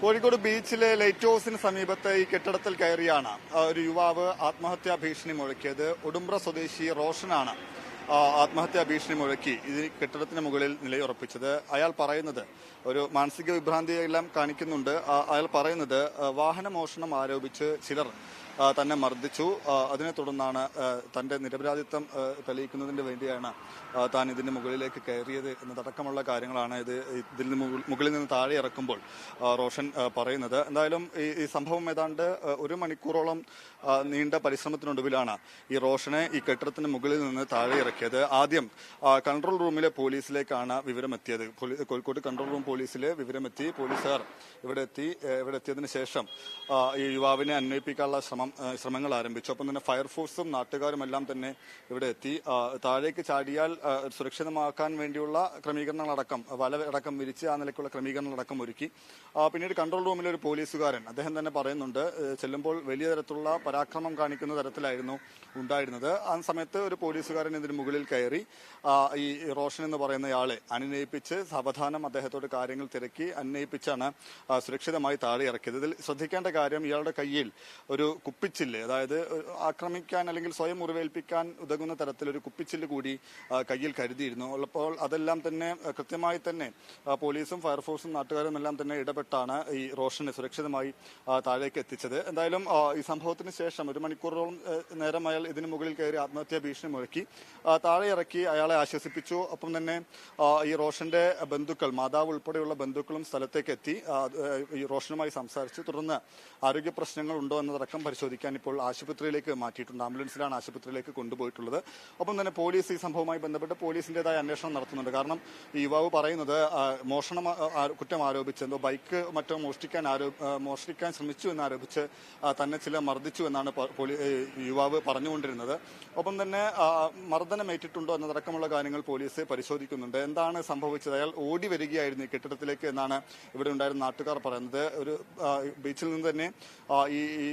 കോഴിക്കോട് ബീച്ചിലെ ലൈറ്റ് ഹൗസിന് സമീപത്ത് ഈ കെട്ടിടത്തിൽ കയറിയാണ് ഒരു യുവാവ് ആത്മഹത്യാ ഭീഷണി മുഴക്കിയത്. ഉടുമ്പ്ര സ്വദേശി റോഷനാണ് ആത്മഹത്യാ ഭീഷണി മുഴക്കി ഇത് കെട്ടിടത്തിന് മുകളിൽ നിലയുറപ്പിച്ചത്. അയാൾ പറയുന്നത് ഒരു മാനസിക വിഭ്രാന്തിയെല്ലാം കാണിക്കുന്നുണ്ട്. അയാൾ പറയുന്നത് ആ, വാഹന മോഷണം ആരോപിച്ച് ചിലർ തന്നെ മർദ്ദിച്ചു. അതിനെ തുടർന്നാണ് തന്റെ നിരപരാധിത്വം തെളിയിക്കുന്നതിന് വേണ്ടിയാണ് താൻ ഇതിന്റെ മുകളിലേക്ക് കയറിയത് എന്നതടക്കമുള്ള കാര്യങ്ങളാണ് ഇത് ഇതിൽ മുകളിൽ നിന്ന് താഴെ ഇറക്കുമ്പോൾ റോഷൻ പറയുന്നത്. എന്തായാലും ഈ സംഭവം ഏതാണ്ട് ഒരു മണിക്കൂറോളം നീണ്ട പരിശ്രമത്തിനൊടുവിലാണ് ഈ റോഷനെ ഈ കെട്ടിടത്തിന് മുകളിൽ നിന്ന് താഴെ ഇറക്കിയത്. ആദ്യം കൺട്രോൾ റൂമിലെ പോലീസിലേക്കാണ് വിവരമെത്തിയത്. കോഴിക്കോട് കൺട്രോൾ റൂം പോലീസിലെ വിവരമെത്തി. പോലീസുകാർ ഇവിടെ എത്തി ഇവിടെ എത്തിയതിനു ശേഷം ഈ യുവാവിനെ അന്വേഷിപ്പിക്കാനുള്ള ശ്രമം ശ്രമങ്ങൾ ആരംഭിച്ചു. ഒപ്പം തന്നെ ഫയർഫോഴ്സും നാട്ടുകാരും എല്ലാം തന്നെ ഇവിടെ എത്തി. താഴേക്ക് ചാടിയാൽ സുരക്ഷിതമാക്കാൻ വേണ്ടിയുള്ള ക്രമീകരണങ്ങളടക്കം വല അടക്കം വിരിച്ച് ആ നിലയ്ക്കുള്ള ക്രമീകരണങ്ങളടക്കം ഒരുക്കി. പിന്നീട് കൺട്രോൾ റൂമിലെ ഒരു പോലീസുകാരൻ അദ്ദേഹം തന്നെ പറയുന്നുണ്ട് ചെല്ലുമ്പോൾ വലിയ തരത്തിലുള്ള പരാക്രമം കാണിക്കുന്ന തരത്തിലായിരുന്നു ഉണ്ടായിരുന്നത്. ആ സമയത്ത് ഒരു പോലീസുകാരൻ ഇതിന് മുകളിൽ കയറി ഈ റോഷൻ എന്ന് പറയുന്നയാളെ അനുനയിപ്പിച്ച് സാവധാനം അദ്ദേഹത്തോട് കാര്യങ്ങൾ തിരക്കി അന്വയിപ്പിച്ചാണ് സുരക്ഷിതമായി താഴെ ഇറക്കിയത്. ഇതിൽ ശ്രദ്ധിക്കേണ്ട കാര്യം ഇയാളുടെ കയ്യിൽ ഒരു കുപ്പിച്ചില്ല്. അതായത് ആക്രമിക്കാൻ അല്ലെങ്കിൽ സ്വയം മുറിവേൽപ്പിക്കാൻ ഉതകുന്ന തരത്തിലൊരു കുപ്പിച്ചില്ല് കൂടി കയ്യിൽ കരുതിയിരുന്നു. അപ്പോൾ അതെല്ലാം തന്നെ കൃത്യമായി തന്നെ പോലീസും ഫയർഫോഴ്സും നാട്ടുകാരും എല്ലാം തന്നെ ഇടപെട്ടാണ് ഈ റോഷനെ സുരക്ഷിതമായി താഴേക്ക് എത്തിച്ചത്. എന്തായാലും ഈ സംഭവത്തിന് ശേഷം ഒരു മണിക്കൂറോളം നേരം അയാൾ ഇതിന് മുകളിൽ കയറി ആത്മഹത്യാ ഭീഷണി മുഴക്കി. താഴെ ഇറക്കി അയാളെ ആശ്വസിപ്പിച്ചു. ഒപ്പം തന്നെ ഈ റോഷന്റെ ബന്ധുക്കൾ മാതാവ് ഉൾപ്പെടെയുള്ള ബന്ധുക്കളും സ്ഥലത്തേക്ക് എത്തി. ഈ റോഷനുമായി സംസാരിച്ചു. തുടർന്ന് ആരോഗ്യ പ്രശ്നങ്ങൾ ഉണ്ടോ എന്നതടക്കം പരിശോധിക്കാൻ ഇപ്പോൾ ആശുപത്രിയിലേക്ക് മാറ്റിയിട്ടുണ്ട്. ആംബുലൻസിലാണ് ആശുപത്രിയിലേക്ക് കൊണ്ടുപോയിട്ടുള്ളത്. ഒപ്പം തന്നെ പോലീസ് ഈ സംഭവവുമായി ബന്ധപ്പെട്ട് പോലീസിന്റേതായ അന്വേഷണം നടത്തുന്നുണ്ട്. കാരണം ഈ യുവാവ് പറയുന്നത് മോഷണം കുറ്റം ആരോപിച്ച് എന്തോ ബൈക്ക് മറ്റോ മോഷ്ടിക്കാൻ മോഷ്ടിക്കാൻ ശ്രമിച്ചു എന്ന് ആരോപിച്ച് തന്നെ ചില മർദ്ദിച്ചു എന്നാണ് യുവാവ് പറഞ്ഞുകൊണ്ടിരുന്നത്. ഒപ്പം തന്നെ മർദ്ദനം മർദ്ദനമേറ്റിട്ടുണ്ടോ എന്നതടക്കമുള്ള കാര്യങ്ങൾ പോലീസ് പരിശോധിക്കുന്നുണ്ട്. എന്താണ് സംഭവിച്ചത്? അയാൾ ഓടി വരികയായിരുന്നു ഈ കെട്ടിടത്തിലേക്ക് എന്നാണ് ഇവിടെ ഉണ്ടായിരുന്ന നാട്ടുകാർ പറയുന്നത്. ഒരു ബീച്ചിൽ നിന്ന് തന്നെ ഈ ഈ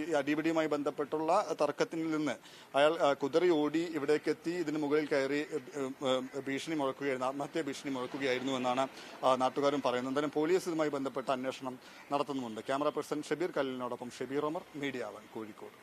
അടിപിടിയുമായി ബന്ധപ്പെട്ടുള്ള തർക്കത്തിൽ നിന്ന് അയാൾ കുതിറി ഓടി ഇവിടേക്ക് എത്തി ഇതിന് മുകളിൽ കയറി ഭീഷണി മുഴക്കുകയായിരുന്നു ആത്മഹത്യാ ഭീഷണി മുഴക്കുകയായിരുന്നു എന്നാണ് നാട്ടുകാരും പറയുന്നത്. എന്തായാലും പോലീസ് ഇതുമായി ബന്ധപ്പെട്ട അന്വേഷണം നടത്തുന്നുമുണ്ട്. ക്യാമറ പേഴ്സൺ ഷബീർ കല്ലിനോടൊപ്പം ഷബീർ ഒമർ മീഡിയ വൺ കോഴിക്കോട്.